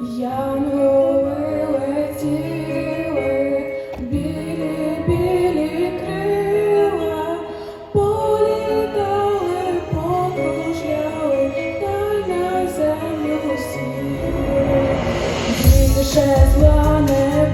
Янголи летіли, білі, білі крила, політали, покружляли, та й на землю сіли. Більше зла не